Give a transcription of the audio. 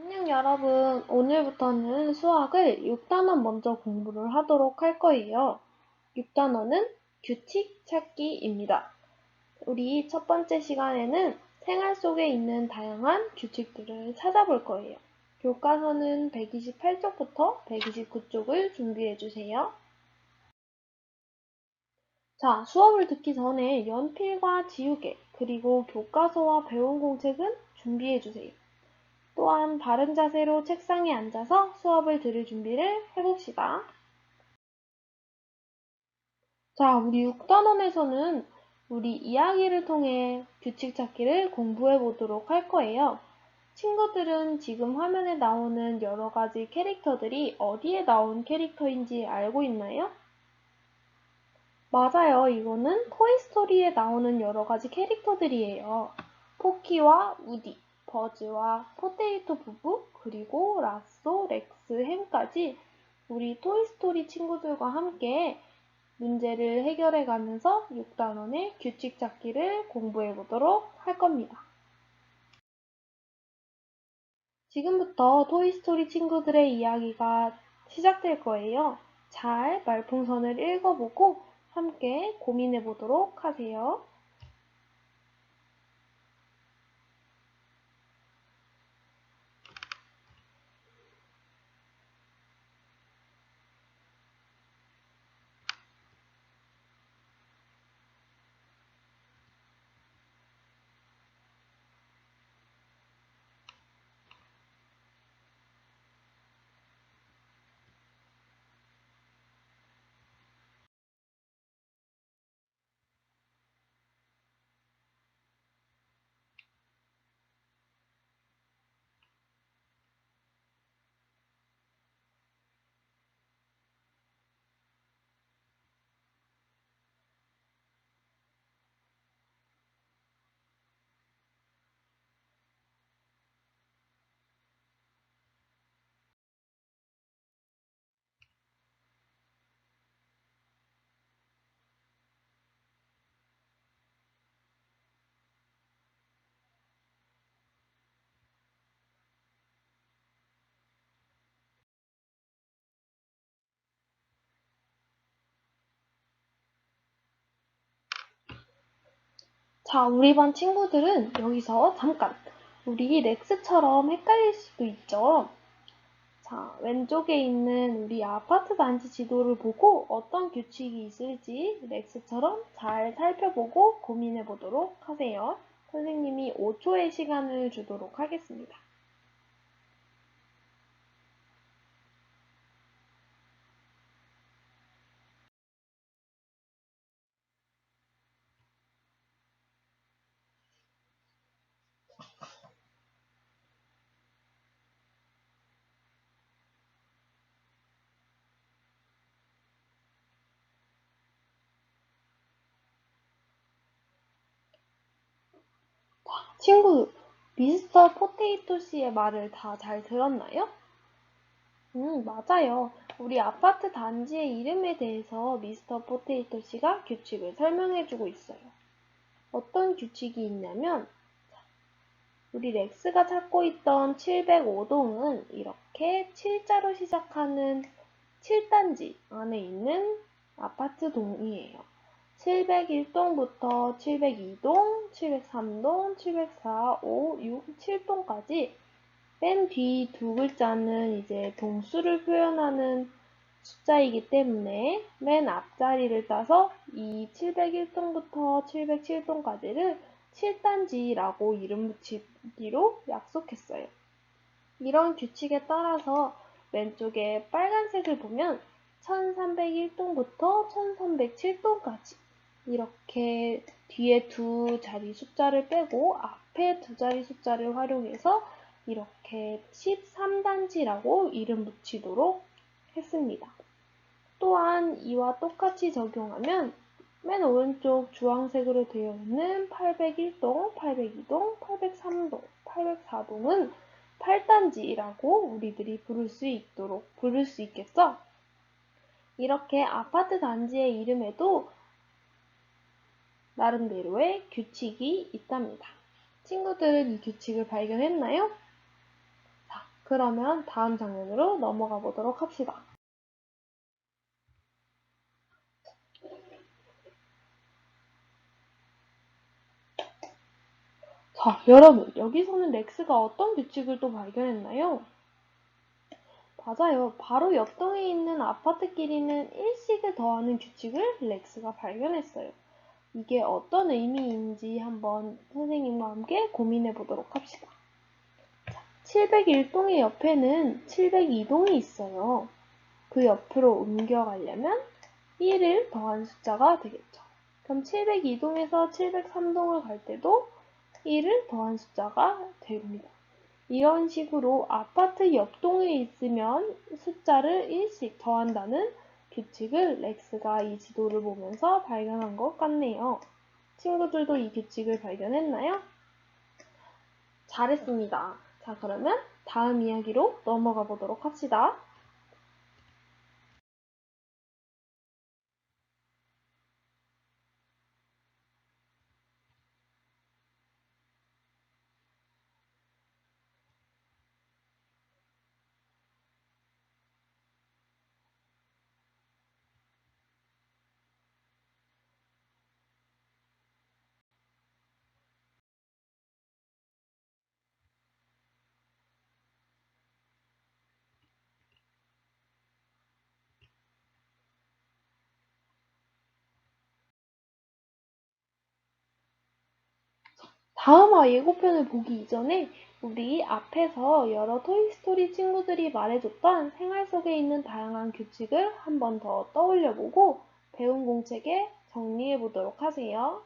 안녕 여러분. 오늘부터는 수학을 6단원 먼저 공부를 하도록 할 거예요. 6단원은 규칙 찾기입니다. 우리 첫 번째 시간에는 생활 속에 있는 다양한 규칙들을 찾아볼 거예요. 교과서는 128쪽부터 129쪽을 준비해 주세요. 자, 수업을 듣기 전에 연필과 지우개, 그리고 교과서와 배운 공책은 준비해 주세요. 또한 바른 자세로 책상에 앉아서 수업을 들을 준비를 해봅시다. 자, 우리 6단원에서는 우리 이야기를 통해 규칙 찾기를 공부해 보도록 할 거예요. 친구들은 지금 화면에 나오는 여러 가지 캐릭터들이 어디에 나온 캐릭터인지 알고 있나요? 맞아요. 이거는 토이스토리에 나오는 여러 가지 캐릭터들이에요. 포키와 우디, 버즈와 포테이토 부부, 그리고 라쏘, 렉스, 햄까지 우리 토이스토리 친구들과 함께 문제를 해결해 가면서 6단원의 규칙 찾기를 공부해 보도록 할 겁니다. 지금부터 토이스토리 친구들의 이야기가 시작될 거예요. 잘 말풍선을 읽어보고 함께 고민해 보도록 하세요. 자, 우리 반 친구들은 여기서 잠깐 우리 렉스처럼 헷갈릴 수도 있죠. 자, 왼쪽에 있는 우리 아파트 단지 지도를 보고 어떤 규칙이 있을지 렉스처럼 잘 살펴보고 고민해 보도록 하세요. 선생님이 5초의 시간을 주도록 하겠습니다. 친구, 미스터 포테이토 씨의 말을 다 잘 들었나요? 음, 맞아요. 우리 아파트 단지의 이름에 대해서 미스터 포테이토 씨가 규칙을 설명해주고 있어요. 어떤 규칙이 있냐면, 우리 렉스가 찾고 있던 705동은 이렇게 7자로 시작하는 7단지 안에 있는 아파트 동이에요. 701동부터 702동, 703동, 704, 5, 6, 7동까지 맨 뒤 두 글자는 이제 동수를 표현하는 숫자이기 때문에 맨 앞자리를 따서 이 701동부터 707동까지를 7단지라고 이름 붙이기로 약속했어요. 이런 규칙에 따라서 왼쪽에 빨간색을 보면 1301동부터 1307동까지 이렇게 뒤에 두 자리 숫자를 빼고 앞에 두 자리 숫자를 활용해서 이렇게 13단지라고 이름 붙이도록 했습니다. 또한 이와 똑같이 적용하면 맨 오른쪽 주황색으로 되어 있는 801동, 802동, 803동, 804동은 8단지라고 우리들이 부를 수 있도록 부를 수 있겠어? 이렇게 아파트 단지의 이름에도 나름대로의 규칙이 있답니다. 친구들은 이 규칙을 발견했나요? 자, 그러면 다음 장면으로 넘어가 보도록 합시다. 자, 여러분, 여기서는 렉스가 어떤 규칙을 또 발견했나요? 맞아요. 바로 옆동에 있는 아파트끼리는 일식을 더하는 규칙을 렉스가 발견했어요. 이게 어떤 의미인지 한번 선생님과 함께 고민해 보도록 합시다. 701동의 옆에는 702동이 있어요. 그 옆으로 옮겨가려면 1을 더한 숫자가 되겠죠. 그럼 702동에서 703동을 갈 때도 1을 더한 숫자가 됩니다. 이런 식으로 아파트 옆동에 있으면 숫자를 1씩 더한다는 규칙을 렉스가 이 지도를 보면서 발견한 것 같네요. 친구들도 이 규칙을 발견했나요? 잘했습니다. 자, 그러면 다음 이야기로 넘어가 보도록 합시다. 다음화 예고편을 보기 이전에 우리 앞에서 여러 토이스토리 친구들이 말해줬던 생활 속에 있는 다양한 규칙을 한 번 더 떠올려보고 배운 공책에 정리해 보도록 하세요.